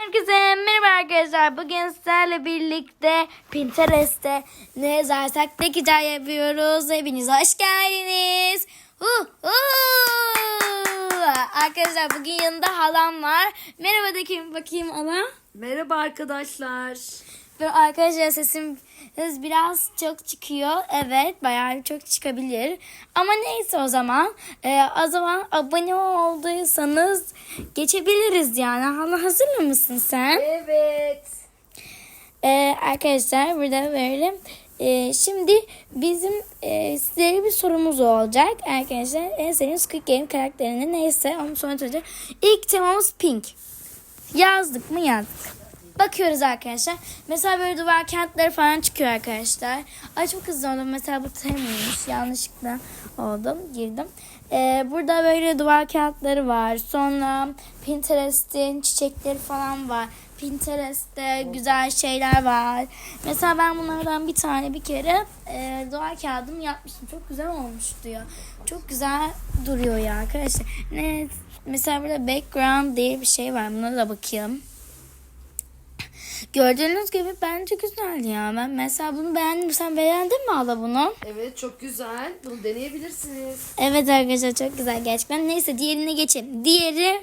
Herkese merhaba arkadaşlar. Bugün sizlerle birlikte Pinterest'te ne yazarsak tek hikaye yapıyoruz. Hepiniz hoş geldiniz. Uh, uh. Arkadaşlar bugün yanında halam var. Merhaba de kim bakayım hala. Merhaba arkadaşlar. Arkadaşlar sesim biraz çok çıkıyor. Evet bayağı çok çıkabilir. Ama neyse o zaman. Ee, o zaman abone olduysanız geçebiliriz yani. Hala hazır mısın sen? Evet. Ee, arkadaşlar burada böyle e, şimdi bizim e, sizlere bir sorumuz olacak arkadaşlar en sevdiğiniz Squid Game karakterini neyse onu sonra söyleyeceğim. İlk temamız Pink yazdık mı yazdık Bakıyoruz arkadaşlar. Mesela böyle duvar kağıtları falan çıkıyor arkadaşlar. Ay çok hızlı oldum. Mesela bu temiymiş. Yanlışlıkla oldum. Girdim. Ee, burada böyle duvar kağıtları var. Sonra Pinterest'in çiçekleri falan var. Pinterest'te güzel şeyler var. Mesela ben bunlardan bir tane bir kere e, duvar kağıdım yapmıştım. Çok güzel olmuştu ya. Çok güzel duruyor ya arkadaşlar. Ne, mesela burada background diye bir şey var. Buna da bakayım. Gördüğünüz gibi bence güzel ya. Ben mesela bunu beğendim. Sen beğendin mi hala bunu? Evet çok güzel. Bunu deneyebilirsiniz. Evet arkadaşlar çok güzel gerçekten. Neyse diğerine geçelim. Diğeri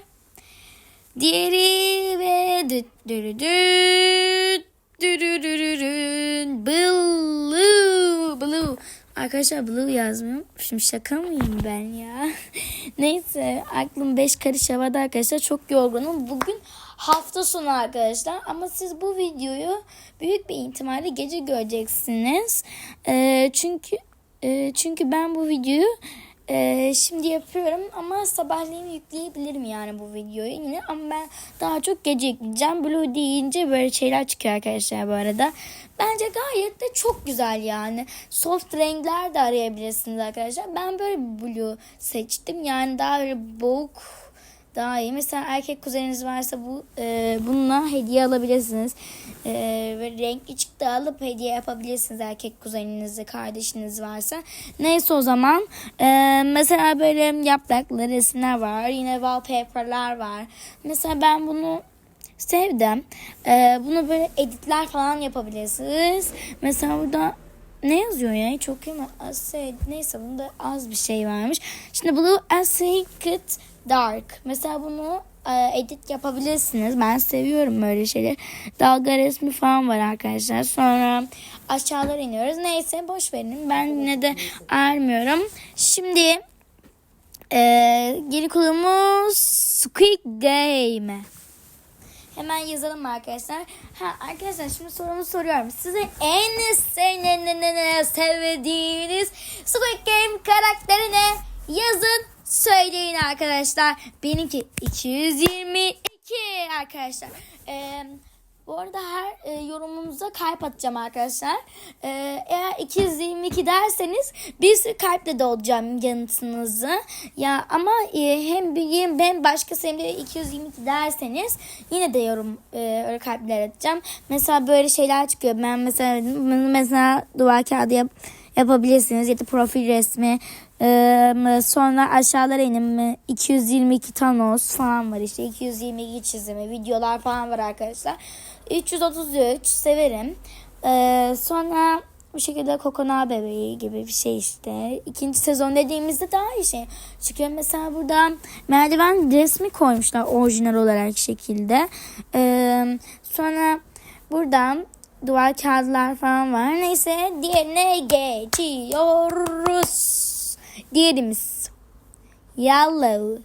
Diğeri ve düt dürü düt dürü dürü dün. Blue Blue Arkadaşlar blue yazmıyorum. Şimdi şaka mıyım ben ya? Neyse aklım beş karış havada arkadaşlar. Çok yorgunum. Bugün hafta sonu arkadaşlar. Ama siz bu videoyu büyük bir ihtimalle gece göreceksiniz. Ee, çünkü e, çünkü ben bu videoyu ee, şimdi yapıyorum ama sabahleyin yükleyebilirim yani bu videoyu yine ama ben daha çok gece yükleyeceğim. Blue deyince böyle şeyler çıkıyor arkadaşlar bu arada. Bence gayet de çok güzel yani. Soft renkler de arayabilirsiniz arkadaşlar. Ben böyle blue seçtim yani daha böyle boğuk daha iyi. Mesela erkek kuzeniniz varsa bu e, bununla hediye alabilirsiniz. E, ve renkli çıktı alıp hediye yapabilirsiniz erkek kuzeninizi, kardeşiniz varsa. Neyse o zaman e, mesela böyle yapraklı resimler var. Yine wallpaper'lar var. Mesela ben bunu sevdim. E, bunu böyle editler falan yapabilirsiniz. Mesela burada ne yazıyor ya? Çok iyi mi? Neyse bunda az bir şey varmış. Şimdi Blue A Secret Dark. Mesela bunu e, edit yapabilirsiniz. Ben seviyorum böyle şeyleri. Dalga resmi falan var arkadaşlar. Sonra aşağılara iniyoruz. Neyse boş verin. Ben yine de ermiyorum. Şimdi e, geri konumuz Squid Game. Hemen yazalım arkadaşlar. Ha arkadaşlar şimdi sorumu soruyorum. Size en sevdiğiniz, Squid Game karakteri ne? Yazın söyleyin arkadaşlar. Benimki 222 arkadaşlar. Ee, bu arada her e, yorumunuza kalp atacağım arkadaşlar. Ee, eğer 222 derseniz bir kalple dolacağım yanıtınızı. Ya ama e, hem bileyim ben başkası hem de 222 derseniz yine de yorum e, öyle kalpler atacağım. Mesela böyle şeyler çıkıyor. Ben mesela mesela duvar kağıdı yap, yapabilirsiniz ya da profil resmi. Ee, sonra aşağılara inin 222 Thanos falan var işte. 222 çizimi videolar falan var arkadaşlar. 333 severim. Ee, sonra bu şekilde Kokona bebeği gibi bir şey işte. İkinci sezon dediğimizde daha iyi şey. Çıkıyor mesela burada merdiven resmi koymuşlar orijinal olarak şekilde. Ee, sonra buradan duvar kağıtlar falan var. Neyse diğerine geçiyoruz Diğerimiz. Yellow.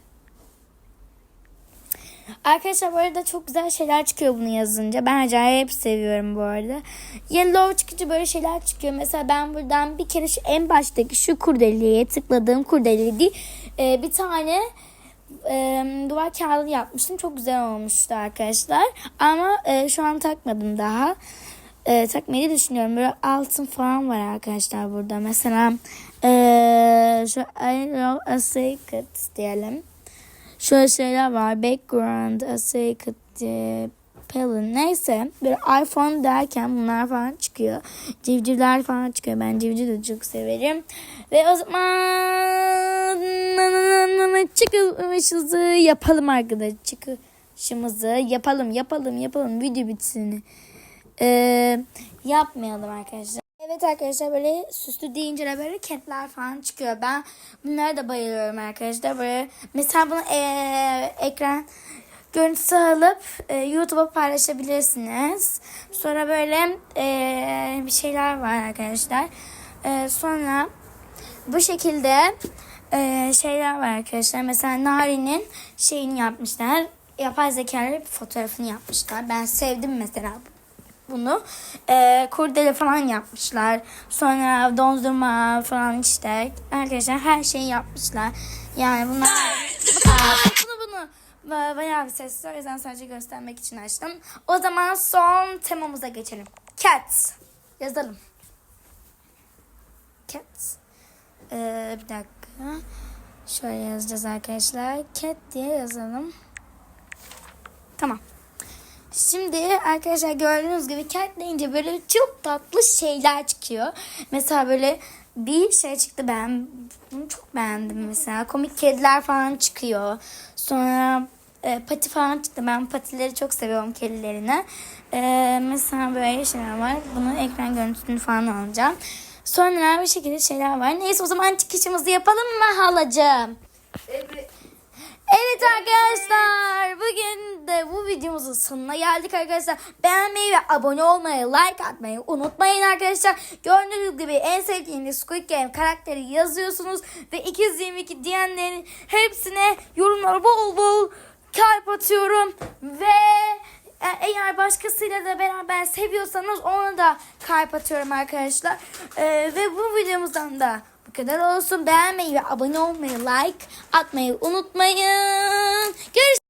Arkadaşlar bu arada çok güzel şeyler çıkıyor bunu yazınca. Ben acayip seviyorum bu arada. Yellow çıkınca böyle şeyler çıkıyor. Mesela ben buradan bir kere şu en baştaki şu kurdeliğe tıkladığım kurdeliği değil. Ee, bir tane e, duvar kağıdı yapmıştım. Çok güzel olmuştu arkadaşlar. Ama e, şu an takmadım daha. E, takmayı düşünüyorum. Böyle altın falan var arkadaşlar burada. Mesela ee, şu I love a secret diyelim. Şöyle şeyler var. Background, a secret, e, Pelin. Neyse. Bir iPhone derken bunlar falan çıkıyor. Civcivler falan çıkıyor. Ben civciv de çok severim. Ve o zaman çıkışımızı yapalım arkadaşlar. Çıkışımızı yapalım yapalım yapalım video bitsin. Ee, yapmayalım arkadaşlar. Evet arkadaşlar böyle süslü deyince de böyle ketler falan çıkıyor. Ben bunlara da bayılıyorum arkadaşlar. Böyle mesela bunu ee, ekran görüntüsü alıp e, YouTube'a paylaşabilirsiniz. Sonra böyle e, bir şeyler var arkadaşlar. E, sonra bu şekilde e, şeyler var arkadaşlar. Mesela Nari'nin şeyini yapmışlar. Yapay zeka ile bir fotoğrafını yapmışlar. Ben sevdim mesela bunu. E, kurdele falan yapmışlar. Sonra dondurma falan işte. Arkadaşlar her şeyi yapmışlar. Yani bunlar... Bunu bunu Ba- bayağı bir sessiz. O yüzden sadece göstermek için açtım. O zaman son temamıza geçelim. Cats. Yazalım. Cats. Ee, bir dakika. Şöyle yazacağız arkadaşlar. Cat diye yazalım. Tamam. Şimdi arkadaşlar gördüğünüz gibi cat deyince böyle çok tatlı şeyler çıkıyor. Mesela böyle bir şey çıktı ben bunu çok beğendim mesela. Komik kediler falan çıkıyor. Sonra e, pati falan çıktı. Ben patileri çok seviyorum kedilerini. E, mesela böyle şeyler var. Bunun ekran görüntüsünü falan alacağım. Sonra bir şekilde şeyler var. Neyse o zaman çıkışımızı yapalım mı halacığım? Evet. Evet arkadaşlar bugün de bu videomuzun sonuna geldik arkadaşlar. Beğenmeyi ve abone olmayı, like atmayı unutmayın arkadaşlar. Gördüğünüz gibi en sevdiğiniz Squid Game karakteri yazıyorsunuz ve 222 diyenlerin hepsine yorumlara bol bol kalp atıyorum ve e, eğer başkasıyla da beraber seviyorsanız ona da kalp atıyorum arkadaşlar. E, ve bu videomuzdan da bu kadar olsun. Beğenmeyi ve abone olmayı, like atmayı unutmayın. Görüşürüz.